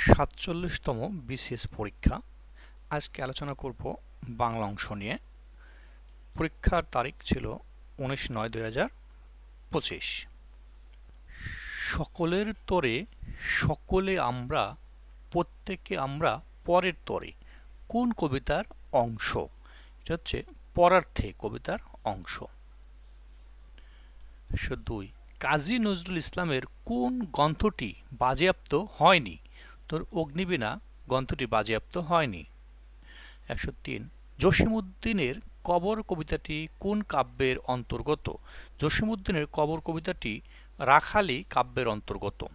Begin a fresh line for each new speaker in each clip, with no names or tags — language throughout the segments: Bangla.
সাতচল্লিশতম বিসিএস পরীক্ষা। আজকে আলোচনা করব বাংলা অংশ নিয়ে। পরীক্ষার তারিখ ছিল উনিশ নয় দুই হাজার পঁচিশ। সকলের তরে সকলে আমরা, প্রত্যেকে আমরা পরের তরে। কোন কবিতার অংশ? এটা হচ্ছে পরার্থে কবিতার অংশ। দুই, কাজী নজরুল ইসলামের কোন গ্রন্থটি বাজেয়াপ্ত হয়নি? তোর অগ্নিবীণা গ্রন্থটি বাজেয়াপ্ত হয়নি। একশো তিন। জসিমুদ্দিনের কবর কবিতাটি কোন কাব্যের অন্তর্গত? জসিমুদ্দিনের কবর কবিতাটি রাখালি কাব্যের অন্তর্গত।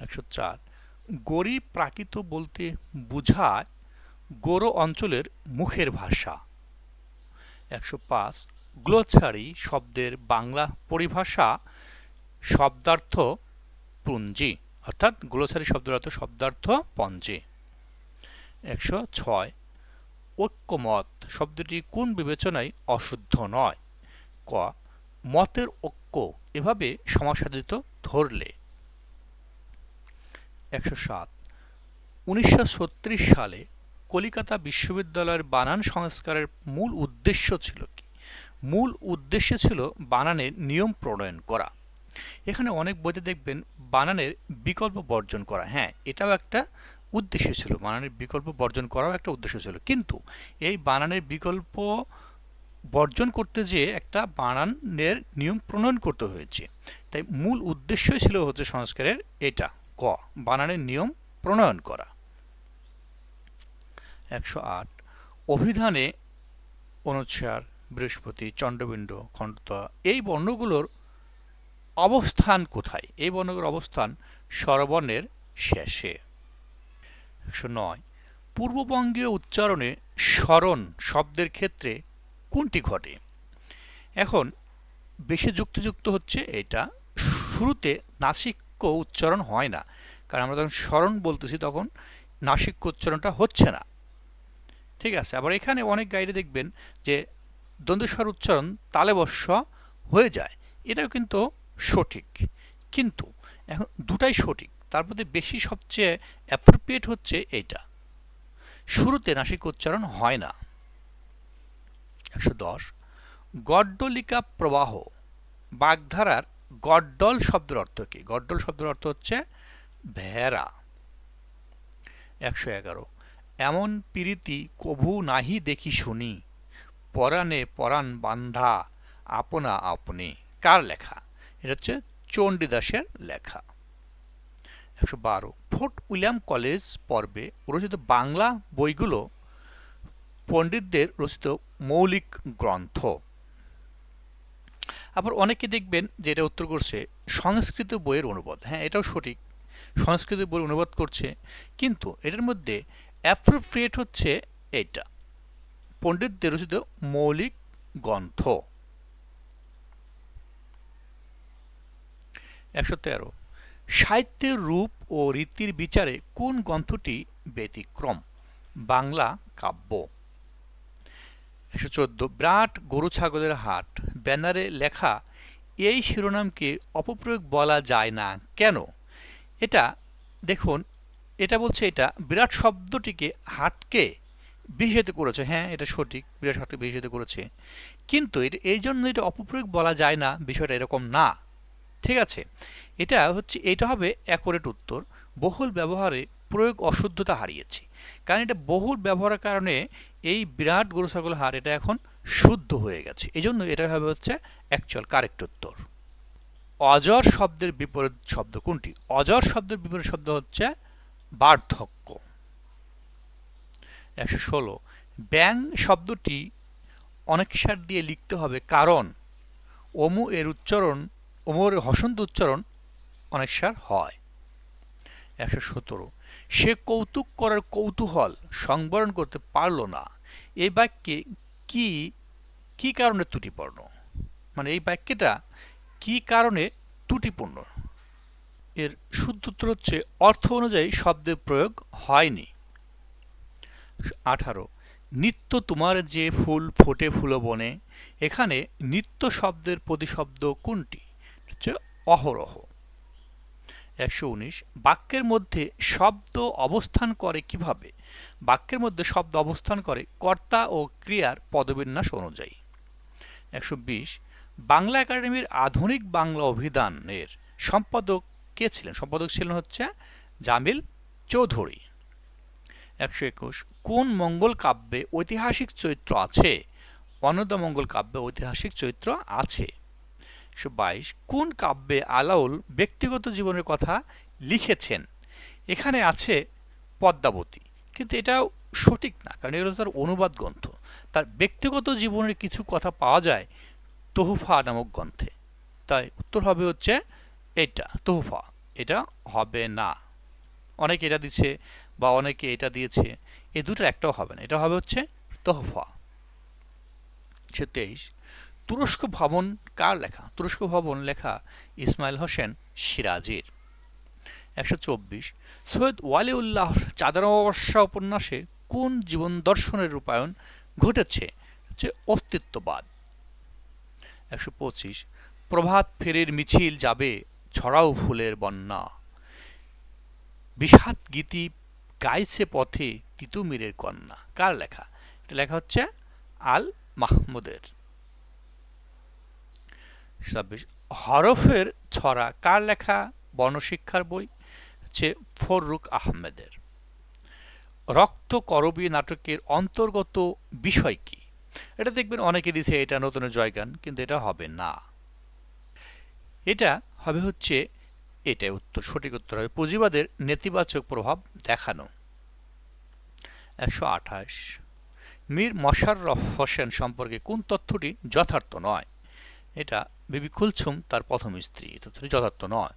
একশো চার। গরিব প্রাকৃত বলতে বুঝায় গোরো অঞ্চলের মুখের ভাষা। একশো পাঁচ। গ্লোছারি শব্দের বাংলা পরিভাষা শব্দার্থ পুঞ্জি। অর্থাৎ গ্লোছারি শব্দের অর্থ শব্দার্থ পঞ্জি। একশো ছয়। ঐক্যমত শব্দটি কোন বিবেচনায় অশুদ্ধ নয়? ক। মতের ঐক্য এভাবে সমাসাধিত ধরলে। একশো সাত। উনিশশো সালে কলিকাতা বিশ্ববিদ্যালয়ের বানান সংস্কারের মূল উদ্দেশ্য ছিল কি? মূল উদ্দেশ্য ছিল বানানের নিয়ম প্রণয়ন করা। এখানে অনেক বইতে দেখবেন বানানের বিকল্প বর্জন করা হ্যাঁ এটাও একটা উদ্দেশ্য ছিল, বানানের বিকল্প বর্জন করাও একটা উদ্দেশ্য ছিল। কিন্তু এই বানানের বিকল্প বর্জন করতে যেয়ে একটা বানানের নিয়ম প্রণয়ন করতে হয়েছে। তাই মূল উদ্দেশ্যই ছিল হচ্ছে সংস্কারের এটা, ক, বানানের নিয়ম প্রণয়ন করা। একশো আট, অভিধানে অনুচ্ছার, বৃহস্পতি, চন্দ্রবিন্দ খণ্ডতা এই বর্ণগুলোর অবস্থান কোথায়? এই বর্ণগুলোর অবস্থান স্বরবর্ণের শেষে। একশো নয়। পূর্ববঙ্গীয় উচ্চারণে স্মরণ শব্দের ক্ষেত্রে কোনটি ঘটে? এখন বেশি যুক্তিযুক্ত হচ্ছে এটা। শুরুতে নাসিক্য উচ্চারণ হয় না। কারণ আমরা যখন স্মরণ বলতেছি তখন নাসিক্য উচ্চারণটা হচ্ছে না। ঠিক আছে? আবার এখানে অনেক গাইডে দেখবেন যে দ্বন্দ্বস্বর উচ্চারণ তালেবস্য হয়ে যায়। এটাও কিন্তু সঠিক। কিন্তু এখন দুটাই সঠিক, তার মধ্যে বেশি সবচেয়ে অ্যাপ্রোপ্রিয়েট হচ্ছে এইটা। শুরুতে নাসিক উচ্চারণ হয় না। একশো দশ, গড্ডলিকা প্রবাহ, বাগধারার গড্ডল শব্দের অর্থ কি? গড্ডল শব্দের অর্থ হচ্ছে ভেড়া। একশো এগারো, এমন পিরিতি কভু নাহি দেখি শুনি পরাণে পরাণ বান্ধা আপনা আপনি। কার লেখা? এটা হচ্ছে চণ্ডীদাসের লেখা। একশো বারো। ফোর্ট উইলিয়াম কলেজ পর্বে রচিত বাংলা বইগুলো পণ্ডিতদের রচিত মৌলিক গ্রন্থ। আবার অনেকে দেখবেন যে এটা উত্তর করছে সংস্কৃত বইয়ের অনুবাদ। হ্যাঁ এটাও সঠিক। সংস্কৃত বইয়ের অনুবাদ করছে, কিন্তু এটার মধ্যে অ্যাপ্রোপ্রিয়েট হচ্ছে এটা। পণ্ডিতদের রচিত মৌলিক গ্রন্থ। একশো তেরো। সাহিত্যের রূপ ও রীতির বিচারে কোন গ্রন্থটি ব্যতিক্রম? বাংলা কাব্য। একশো চোদ্দ। বিরাট গরু ছাগলের হাট। ব্যানারে লেখা, এই শিরোনামকে অপপ্রয়োগ বলা যায় না কেন? এটা, দেখুন, এটা বলছে এটা, বিরাট শব্দটিকে হাটকে বিশেষিত করেছে। হ্যাঁ এটা সঠিক, বিরাট হাটকে বিশেষিত করেছে। কিন্তু এটা এই জন্য এটা অপপ্রয়োগ বলা যায় না, বিষয়টা এরকম না। ঠিক আছে। এটা হচ্ছে, এটা হবে অ্যাকোরেট উত্তর। বহুল ব্যবহারে প্রয়োগ অশুদ্ধতা হারিয়েছে। কারণ এটা বহুল ব্যবহারের কারণে এই বিরাট গরু ছাগল হার, এটা এখন শুদ্ধ হয়ে গেছে। এই জন্য এটা হবে হচ্ছে অ্যাকচুয়াল কারেক্ট উত্তর। অজর শব্দের বিপরীত শব্দ কোনটি? অজর শব্দের বিপরীত শব্দ হচ্ছে বার্ধক্য। একশো ষোলো। ব্যাং শব্দটি অনেক সার দিয়ে লিখতে হবে, কারণ অমু এর উচ্চারণ ওমর হসন্ত উচ্চারণ অনেক সার হয়। একশো সতেরো। সে কৌতুক করার কৌতূহল সংবরণ করতে পারল না। এই বাক্যে কি কি কারণে ত্রুটিপূর্ণ? মানে এই বাক্যটা কি কারণে ত্রুটিপূর্ণ? এর শুদ্ধ উত্তর হচ্ছে অর্থ অনুযায়ী শব্দের প্রয়োগ হয়নি। আঠারো। নিত্য তোমার যে ফুল ফোটে ফুল বনে, এখানে নিত্য শব্দের প্রতিশব্দ কোনটি? হচ্ছে অহরহ। একশো উনিশ, বাক্যের মধ্যে শব্দ অবস্থান করে কীভাবে? বাক্যের মধ্যে শব্দ অবস্থান করে কর্তা ও ক্রিয়ার পদবিন্যাস অনুযায়ী। একশো বিশ, বাংলা একাডেমির আধুনিক বাংলা অভিধানের সম্পাদক কে ছিলেন? সম্পাদক ছিলেন হচ্ছে জামিল চৌধুরী। একশো একুশ, কোন মঙ্গল কাব্যে ঐতিহাসিক চরিত্র আছে? অন্নদামঙ্গল কাব্যে ঐতিহাসিক চরিত্র আছে। একশো বাইশ কোন কাব্যে আলাউল ব্যক্তিগত জীবনের কথা লিখেছেন? এখানে আছে পদ্মাবতী, কিন্তু এটাও সঠিক না, কারণ এগুলো তার অনুবাদ গ্রন্থ। তার ব্যক্তিগত জীবনের কিছু কথা পাওয়া যায় তোহফা নামক গ্রন্থে। তাই উত্তর হবে হচ্ছে এটা, তোহফা। এটা হবে না। অনেকে এটা দিচ্ছে বা অনেকে এটা দিয়েছে এই দুটো একটাও হবে না, এটা হবে হচ্ছে তোহফা। সে তেইশ তুরস্ক ভবন কার লেখা? তুরস্ক ভবন লেখা ইসমাইল হোসেন সিরাজির। একশো চব্বিশ। সৈয়দ ওয়ালিউল্লাহ চাঁদের অমাবস্যা উপন্যাসে কোন জীবন দর্শনের রূপায়ণ ঘটেছে? হচ্ছে অস্তিত্ববাদ। একশো পঁচিশ। প্রভাত ফেরির মিছিল যাবে ছড়াও ফুলের বন্যা। বিষাদ গীতি গাইছে পথে তিতুমিরের কন্যা। কার লেখা? এটা লেখা হচ্ছে আল মাহমুদের। ছাব্বিশ, হরফের ছড়া কার লেখা? বর্ণশিক্ষার বই, হচ্ছে ফররুক আহমেদের। রক্ত করবী নাটকের অন্তর্গত বিষয় কি? এটা দেখবেন অনেকে দিছে, এটা নতুন জয়গান কিন্তু এটা হবে না। এটা হবে হচ্ছে এটা উত্তর, সঠিক উত্তর হবে, পুঁজিবাদের নেতিবাচক প্রভাব দেখানো। একশো আঠাশ, মীর মশাররফ হোসেন সম্পর্কে কোন তথ্যটি যথার্থ নয়? এটা বিবি কুলছুম তার প্রথম স্ত্রী। তথ্যটি যথার্থ নয়।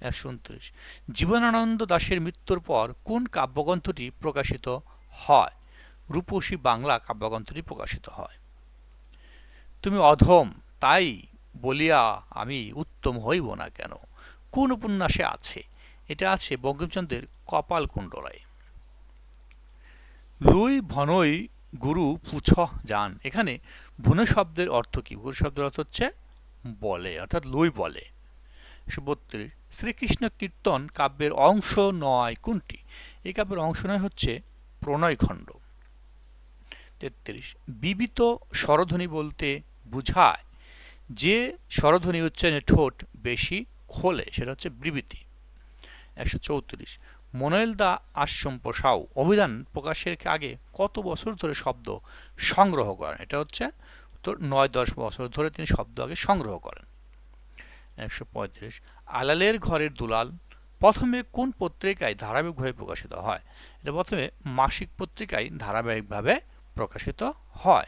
একশো উনত্রিশ। জীবনানন্দ দাশের মৃত্যুর পর কোন কাব্যগ্রন্থটি প্রকাশিত হয়? রূপসী বাংলা কাব্যগ্রন্থটি প্রকাশিত হয়। তুমি অধম, তাই বলিয়া আমি উত্তম হইব না কেন? কোন উপন্যাসে আছে? এটা আছে বঙ্কিমচন্দ্রের কপাল কুণ্ডলায় লুই ভনই গুরু পুছ যান। এখানে ভুন শব্দের অর্থ কি? ভুন শব্দের অর্থ হচ্ছে বলে, অর্থাৎ লুই বলে। বত্রিশ শ্রীকৃষ্ণ কীর্তন কাব্যের অংশ নয় কোনটি? এই কাব্যের অংশ নয় হচ্ছে প্রণয়খণ্ড। তেত্রিশ, বিবিত স্বরধ্বনি বলতে বুঝায় যে স্বরধ্বনি উচ্চারণে ঠোঁট বেশি খোলে, সেটা হচ্ছে বিবৃতি। একশো চৌত্রিশ মনোয়েল দা আশ্রম সাউ অভিধান প্রকাশের আগে কত বছর ধরে শব্দ সংগ্রহ করেন? এটা হচ্ছে তো নয় দশ বছর ধরে তিনি শব্দ আগে সংগ্রহ করেন। একশো পঁয়ত্রিশ, আলালের ঘরের দুলাল প্রথমে কোন পত্রিকায় ধারাবাহিকভাবে প্রকাশিত হয়? এটা প্রথমে মাসিক পত্রিকায় ধারাবাহিকভাবে প্রকাশিত হয়।